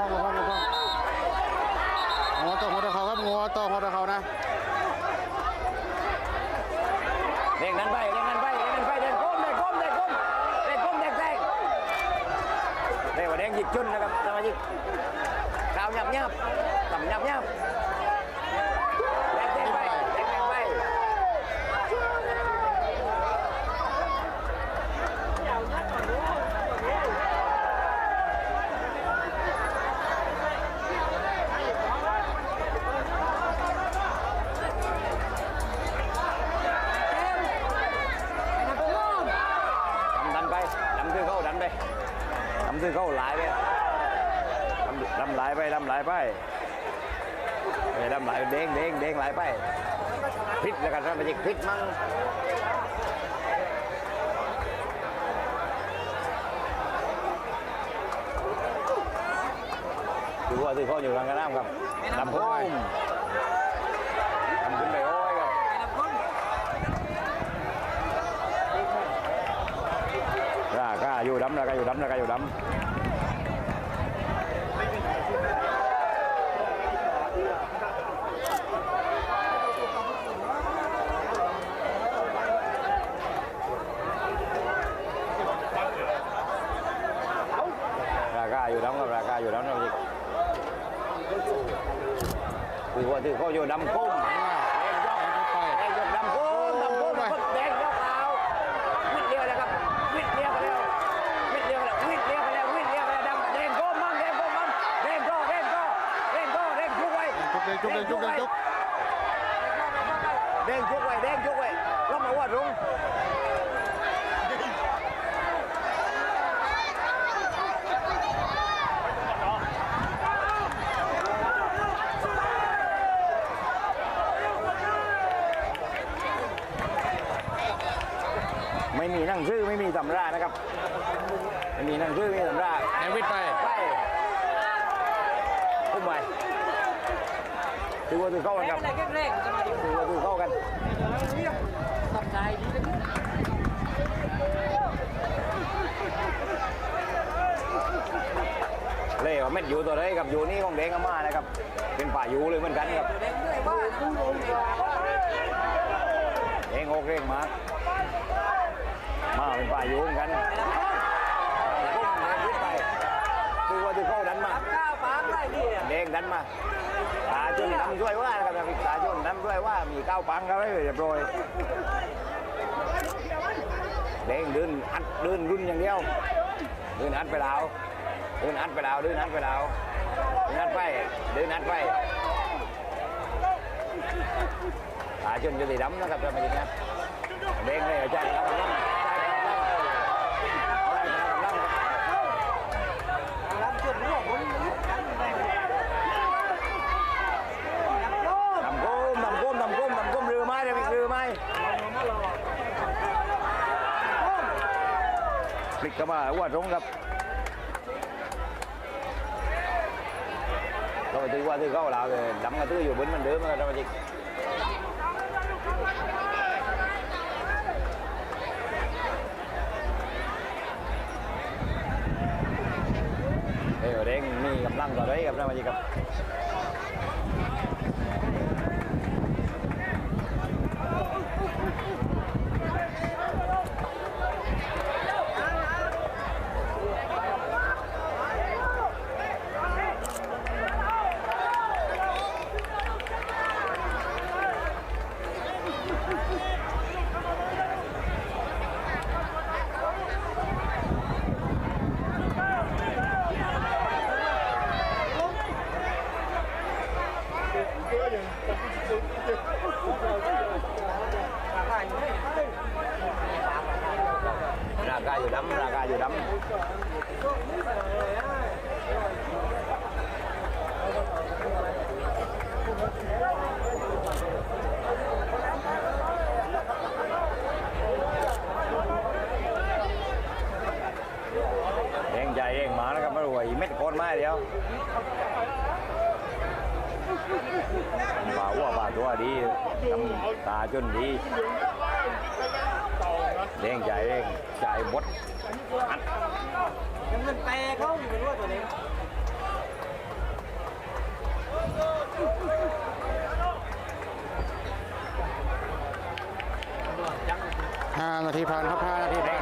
พ่อหลวงพ่อหลวงพ่อหัวต่อหัวตะเขาครับงัวต่อหัวตะเขานะเด็กนั้นไปเด็กนั้นไปเด็กนั้นไปเด็กก้มเด็กก้มเด็กก้มเด็กก้มเด็กแดงเด็กว่าแดงหยิบจุนนะครับสมาชิกกาวหยับหยับต่ำหยับหยับแดงแดงไปแดงแดงไป đâm đâm bay đâm thư câu đâm bay đâm thư câu lại đi đâm, đâm lại bay đâm lại bay Rồi đâm lại đen đen đen lại bay hít là cả ra mà chỉ hít măng từ qua từ câu nhiều lần cái nam gặp đâm không đâm ขึ้นไปโอ้ยครับ ra cá vô đấm ra cá vô đấm ra cá vô đấm ra từ qua từ có vô đấm côn đen vô đấm côn đấm côn đen vô vào วิดเดียวนะครับวิดเดียวไปแล้ววิดเดียวไปแล้ววิดเดียวไปแล้ววิดเดียวไปแล้วดำเร่งก้มั่งเร่งโก้มั่งเร่งก้เร่งโก้เร่งโก้เร่งชุกไว้จุกเลยจุกเลยจุกเลยจุกเร่งชุกไว้เร่งชุกไว้ล้มมาว่ารุง ม่มีหนั่งชื่อไม่มีตำรานะครับไม่มีหนั่งชื่อไม่มีตำราแอวิทไปไปพุ่มไปถือว่าถือเข้ากันครับ cái này cái rèn cho mà đi ถือว่าถือเข้ากัน tập này đi đến เล่ว่าเม็ดอยู่ตัวไหนกับอยู่นี่ของแดงอาม่านะครับ เป็นป่าอยู่เลยเหมือนกันครับ đến người ba cũng luôn rồi เองโอเคมากมาเป็นป่าอยู่เหมือนกันพุ่มแดงขึ้นไปถือว่าถือเข้าดันมา cao phán này đi แดงดันมาตาจนดำด้วยว่านะครับตาจนดำด้วยว่ามีก้าวปังเขาไว้เรียบร้อยแดงเดินอัดเดินรุ่นอย่างเดียวเดินอัดไปดาวเดินอัดไปดาวเดินอัดไปดาวเดินอัดไปเดินอัดไปตาจนจะได้ดำนะครับท่านผู้ชมครับแดงเลยอาจารย์ครับอาจารย์ครับ làm chuyện của muốn lít cắn này ดำก้มดำก้มดำก้มดำก้มเรือไม้เรือเรือไม้พลิกเข้า มาว่าตรงครับเราไปตื้อว่าตื้อเข้าเราเลยดำกันตื้ออยู่บนมันเดิมนะครับท่านผู้เอ้ยเด้งมีกำลังต่อได้กับท่านผู้ชมครั โคนมาเดียวบ่าวบ่าตัวดีตาจนดีเด้งใจเด้งใจบดยังเงินแปรเขาอยู่เป็นว่าตัวนี้ห้านาทีผ่านครับห้านาทีผ่าน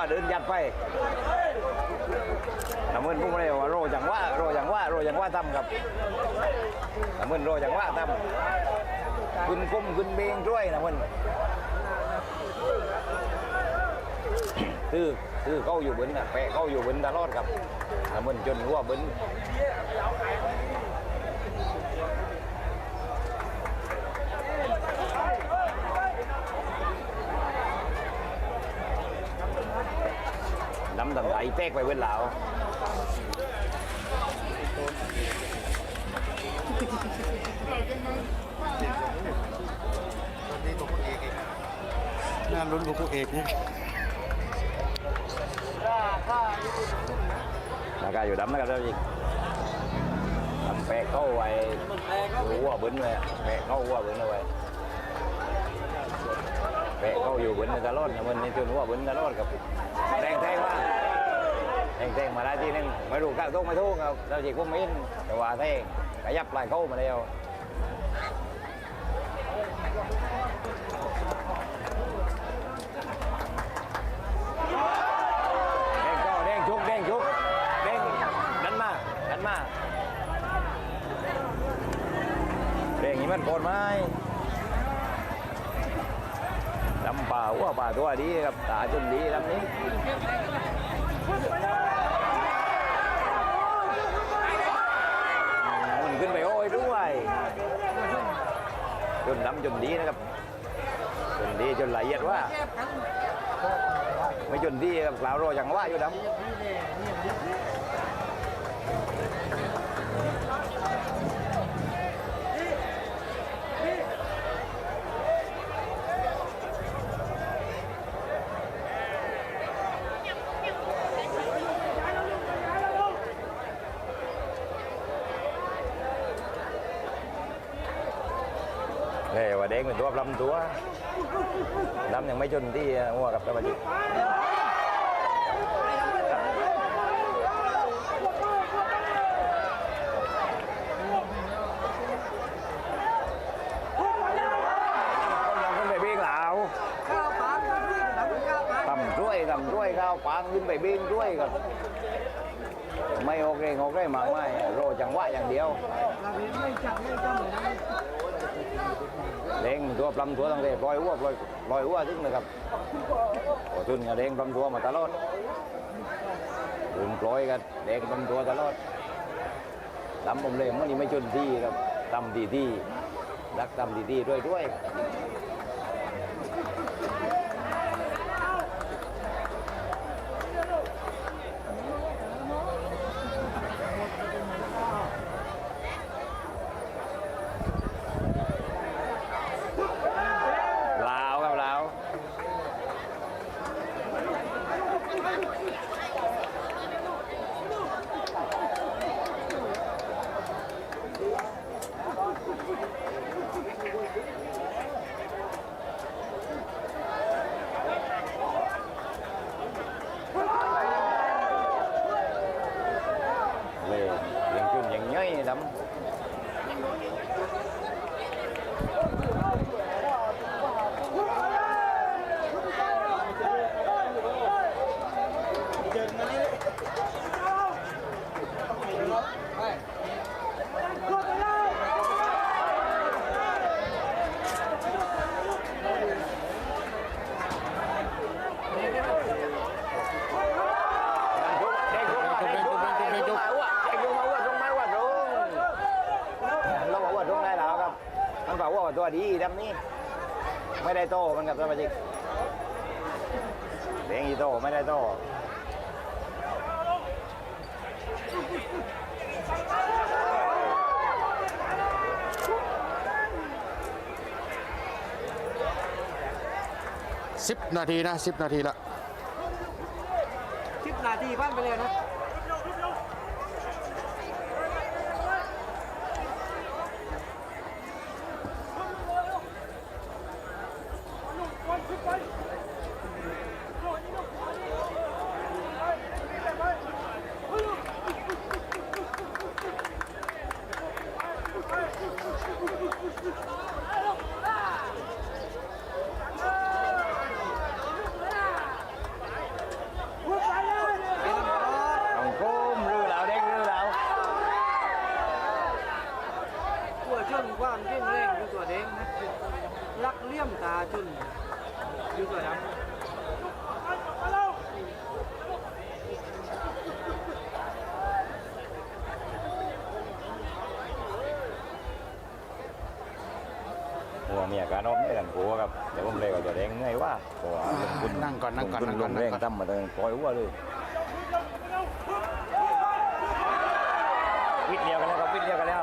หลอบัวเดินยัดไปน้ำมันพุ่งเลยว่าโรจังว่าโรจังว่าโรจังว่าทำครับน้ำมันโรจังว่าทำขึ้นก้มขึ้นเบงด้วยน้ำมันคือคือเขาอยู่บนน่ะแปะเขาอยู่บนตลอดครับแต่มันจนหัวบน น้ำตำไหลแตกไปเว้นเหลางานลุ้นของผู้เอกเนี่ยราคาอยู่ดำนะครับท่านผู้ชมทำแปะเข้าไว้หัวบนเลยอะแปะเข้าหัวบนเอาไว้แปะเข้าอยู่บนตลอดนะมันนี่จนหัวบนตลอดครับแรงแทงว่า แรงแทงมาได้ทีนึงไม่รู้กล้าทุกไม่ทุกครับเราจีกุ้มมินแต่ว่าแทงขยับไหลเข้ามาแล้วแดงก็แดงชุกแดงชุกแดงดันมาดันมาแดงนี้มันโกนไหมดำป่าหัวป่าตัวดีครับตาจนดีดำนี้ขึ้นไปโอ้ยด้วยจ นดำจนดีนะครับจนดีจนละเอียดว่า ไม่จนดีครับกล่าวโรจังว่าอยู่ดำเฮ้ยว่าเด้งเป็น ตัวลำตัวลำยังไม่จนที่หัวกับตะวันจิยังขึ้นเบี้ยงเหลาข้าวปลาด้วยน้ำข้าวทำด้วยทำด้วยข้าวปางขึ้นไปเบี้งด้วยกันไม่โอเคโอเคมากไม่โรจังหวะอย่างเดียว เราไม่จับไม่จับเลยนะเด้งตัวปลำตัวตั้งแต่ปล่อยอ้วปล่อยปล่อยอ้วกซึ่งนะครับโอ้ทุนกับเด้งปลำตัวมาตลอดถึงปล่อยกันเด้งปลำตัวตลอดตำผมเลยมันนี่ไม่ชนที่ครับตำดีที่รักตำดีที่ด้วยด้วย ลาวครับลาวเลยยังจุนยังย่อยดำ เด็กลงมาเด็กลงมาเด็กลงมาอ้วเด็กลงมาอ้วลงมาอ้วลงเราบอกว่าลงได้แล้วครับ มันบอกว่า ตัวดีดำนี้ไม่ได้โตมันกับสมาชิกเด็กอีโตไม่ได้โตสิบนาทีนะสิบนาทีละสิบนาทีพันไปเลยนะ ดันโผครับเดี๋ยวผม เลยว่าตัวแดงไงว่าเพราะว่าลงทุนนั่งก่อนนั่งก่อนลนั่งงทุก่อนลนั่งงแรงก่อนทำมาเลยปล่อยหัวเลยวิทย์เดียวกันแล้วครับวิทย์เดียวกันแล้ว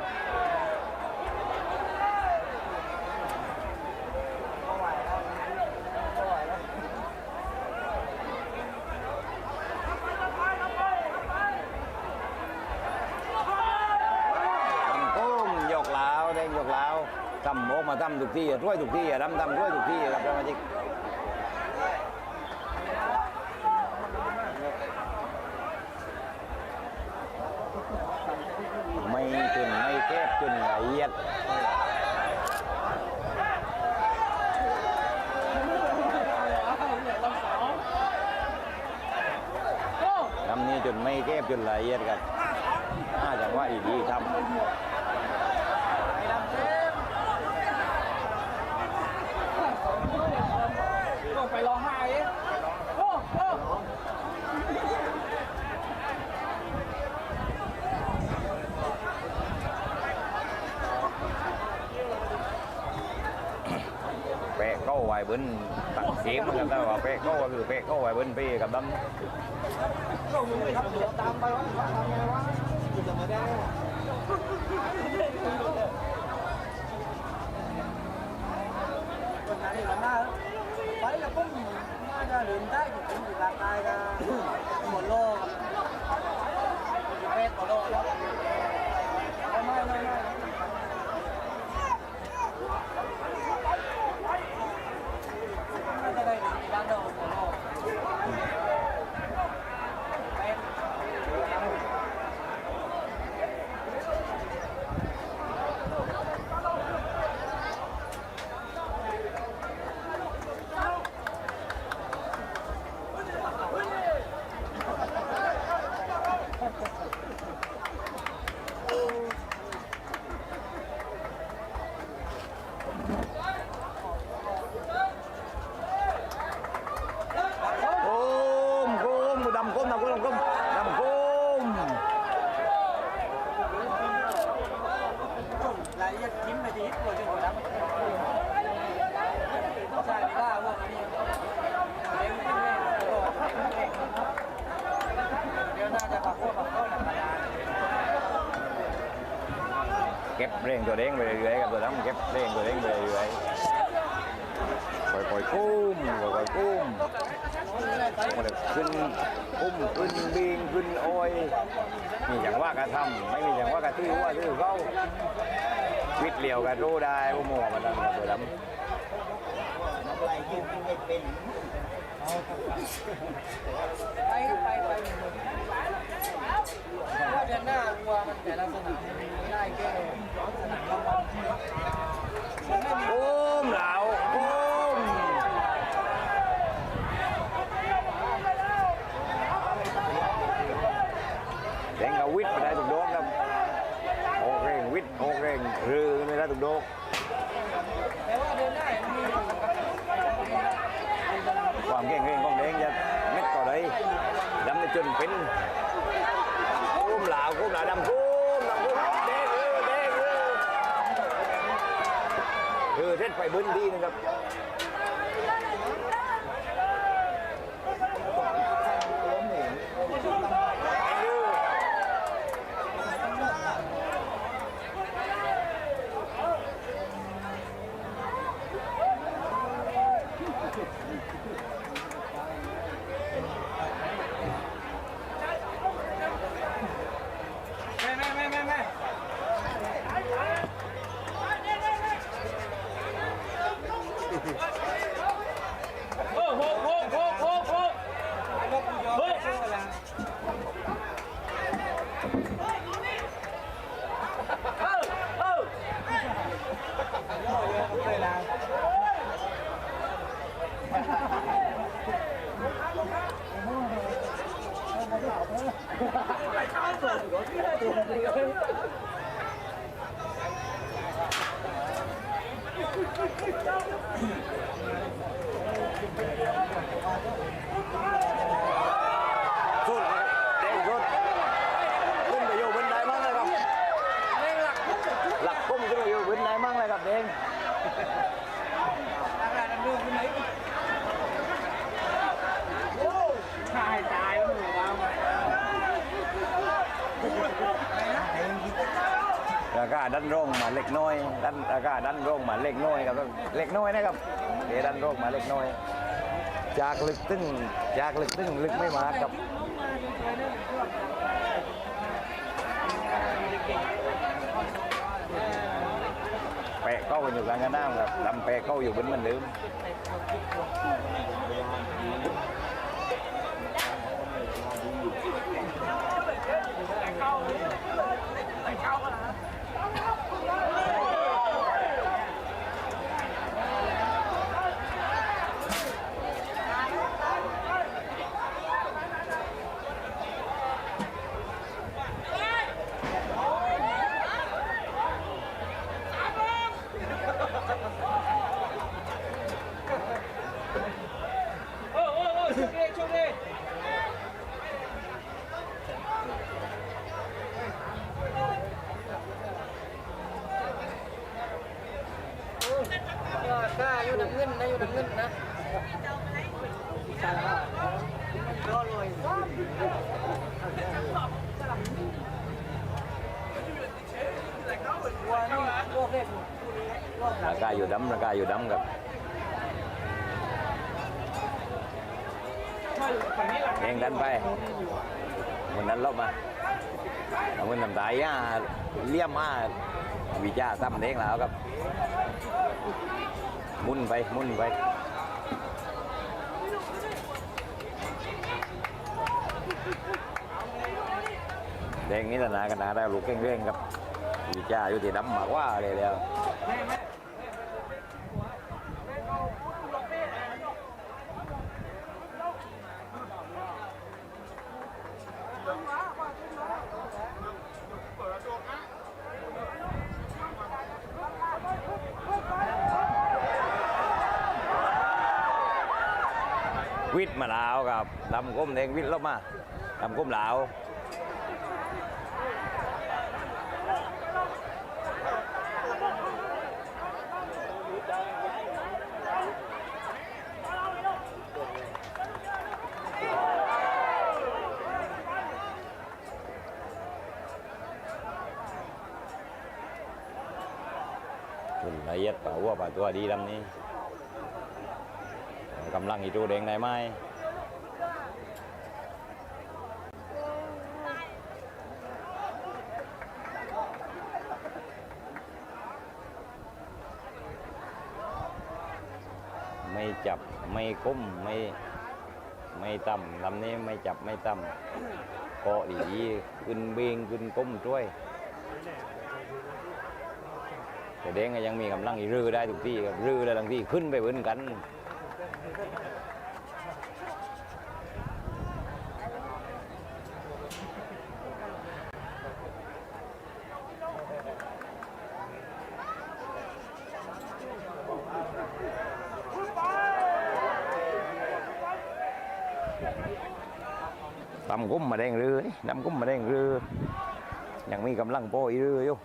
ทำโค้งยกเหลาแดงยกเหลาทำโมกมาทำทุกที่อะช่วยทุกที่อะทำทำช่วยทุกที่ครับสมาชิก ไม่จนไม่แคบจนละเอียดทำนี้จนไม่แคบจนละเอียดครับน่าจะ ว่าดีๆทำไปร้องไห้เองโอ้โอ้แปะเข้าไว้บนตักเสียงเหมือนกันแต่ว่าแปะเข้าก็คือแปะเข้าไว้บนพี่กับดำก็มึงไม่ทำเดือดตามไปวะทำไงวะอยู่แต่ไม่ได้ คนไหนหน้าไปแล้วก็น่าจะลืมได้ถึงถึงร่างกายกันหมดโลกเป็ดหมดโลกแล้วไม่ไม่ไม่ไม่จะได้ถึงด้านเดิมหมดโลก โคมโคมดำโคมดำโคมดำโคมดำโคม รายละเอียดทิ้มไปทีตัวจนหัวดำใช่ไม่ได้พวกนี้เลี้ยงไม่ได้ตัวเลี้ยงไม่ได้เดี๋ยวน่าจะปักพวกปักต้นธรรมดา เก็บเร่ งตัวเด้งไปเรื่อยๆกับตัวดำเก็บเร่งตัวเด้งไปเรื่อยๆปล่อยๆกุ้มปล่อยๆกุ้มมันขึ้นกุ้มขึ้นบิงขึ้นโอยมีอย่างว่ากระทำไม่มีอย่างว่ากระทือว่าทือเขาวิทย์เหลียวกันรู้ได้ว่าโม่มันนั่นกับตัวดำไปครับไปไปว่าเดือนหน้าวัวมันแต่ละสนามได้แค่ เล็กน้อยนะครับเดดันร่องมาเล็กน้อย จากลึกตึ้งจากลึกตึ้งลึกไม่มาครับแปะเข้าไปอยู่กลางกันน้ำครับลำแปะเข้าอยู่บนเหมือนเดิม โอ้โอ้โอ้ช่วงนี้ช่วงนี้กล้าอยู่น้ำเงินนะอยู่น้ำเงินนะรอเลยวันนี้โลกเล่น รอบหลัรางคาอยู่ดำราคาอยู่ดำครับเองดันไปมันนั้นลบมาเอาเงินทำตายอะเลี่ยมมาวิจาซ้ำเด้งแล้วครับ มุนไปมุนไปแดงนี้ตนากันนะได้ลูกเก่งๆครับ วิจาอยู่ที่ดำมากว่าเลยแล้ววิทย์มาล้วครับดำก้มแดงวิทย์ลบมาดำก้มลาวคุณละเอียดป่า วัวป่าตัวดีดำนี้กำลังอีตูแดงได้ไหมไม่จับไม่ก้มไม่ไม่ต่ำลำนี้ไม่จับไม่ต่ำเกาะดีขึ้นเบงขึ้นก้มช่วย แต่เด้งก็ยังมีกำลังอีรื้อได้ทุกที่ครับรื้อแล้วบางที่ขึ้นไปเหมือนกันตำกุ้มมาแดงเรือดำกุ้มมาแดงเรือยังมีกำลังโปอีเรืออยู่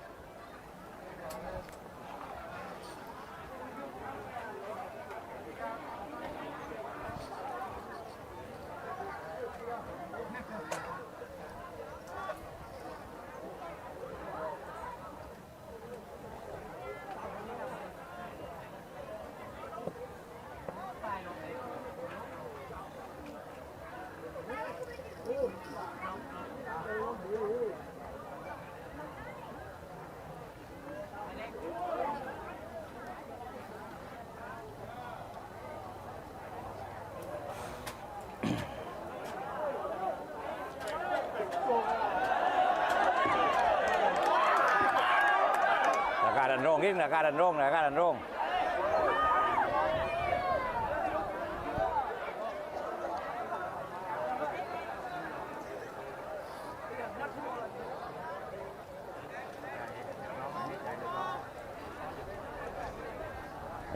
ราคาดันโรงยิ่งราคาดันโรงราคาดันโรง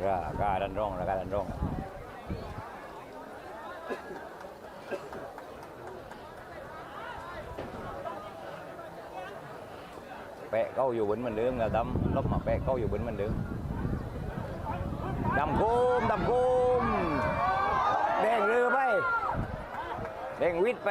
ราคาดันโรงราคาดันโรงแปะ เก้าอยู่บนเหมือนเดิมกับดำลบมาแปะเก้าอยู่บนเหมือนเดิมดำโคมดำโคมแดงเรือไปแดงวิทย์ไป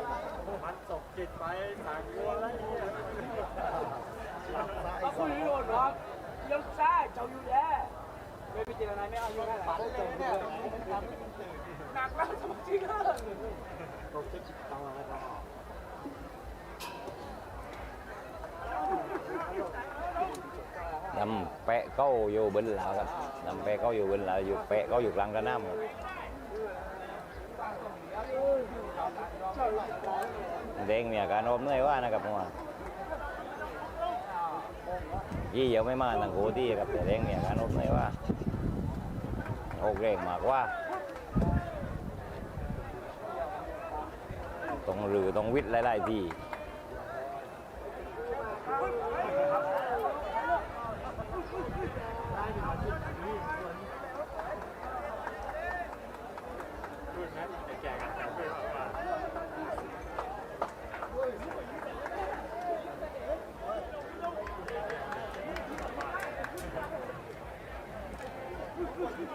ก็คุยโดนหรอกยังซ่าเจ้าอยู่แย่ไม่พิจารณาไม่เอาอยู่แค่ปัดเลยเนี่ยหนักแล้วสมจริงเลยดำแปะเก้าอยู่บนหลาวครับดำแปะเก้าอยู่บนหลาวอยู่แปะเก้าอยู่กลางกระน้ำครับ ดงมีอาการอมเหนื่อยว่านะครับผมว่ายี่เดียวไม่มาต่างโคที่ครับแต่แดงมีอาการอมเหนื่อยว่าโอเคมากว่าต้องหรือต้องวิทย์หลายๆที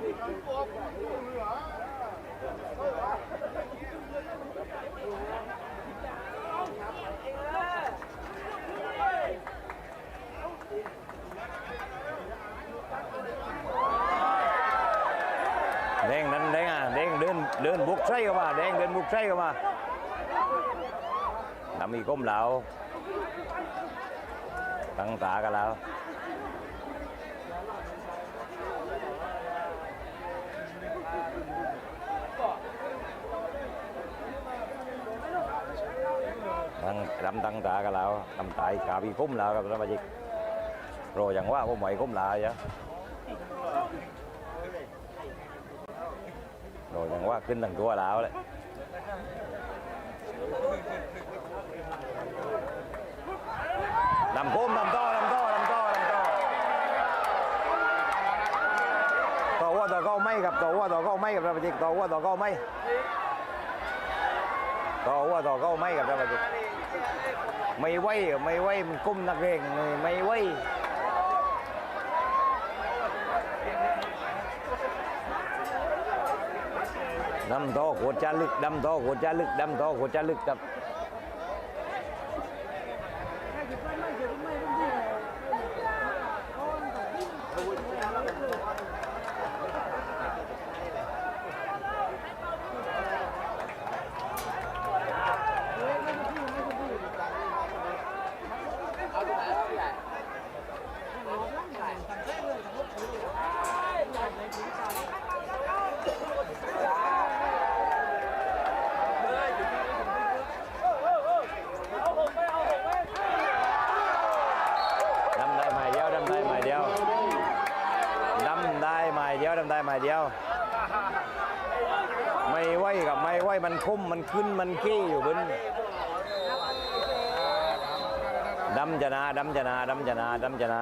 แดงนั้นแดงอะแดงเดินเดินบุกใส่เข้ามาแดงเดินบุกใส่เข้ามาทำอีกก้มเหลาตั้งตากันแล้ว รำตั้งตากัแล้วลำตายกาบีคุ้มแล้วครับสมาชิกโรอย่างว่าผมไหวคุ้มลาเยะรอย่างว่าขึ้นตั้งตัวเราเลยลำคุ้มลำต้อลำต้อลำต้อลำต้อต่อว่าต่อก็ไม่ครับต่อว่าต่อก็ไม่ครับสมาชิกต่อว่าต่อก็ไม่ต่อว่าต่อก็ไม่ครับสมาชิก ไม่ไหวไม่ไหวมันก้มนักเรงเลยไม่ไหวดำท่อโคดรจะลึกดำท่อโคดรจะลึกดำท่อโคดรจะลึกครับ đây mày đeo đâm đây mày đeo đâm đây mày đeo đâm đây mày đeo ไม่ไหวกับไม่ไหวมัน คุ้มมันขึ้นมันขี้อยู่บนดำจะนาดำจะนาดำจะนาดำจะนา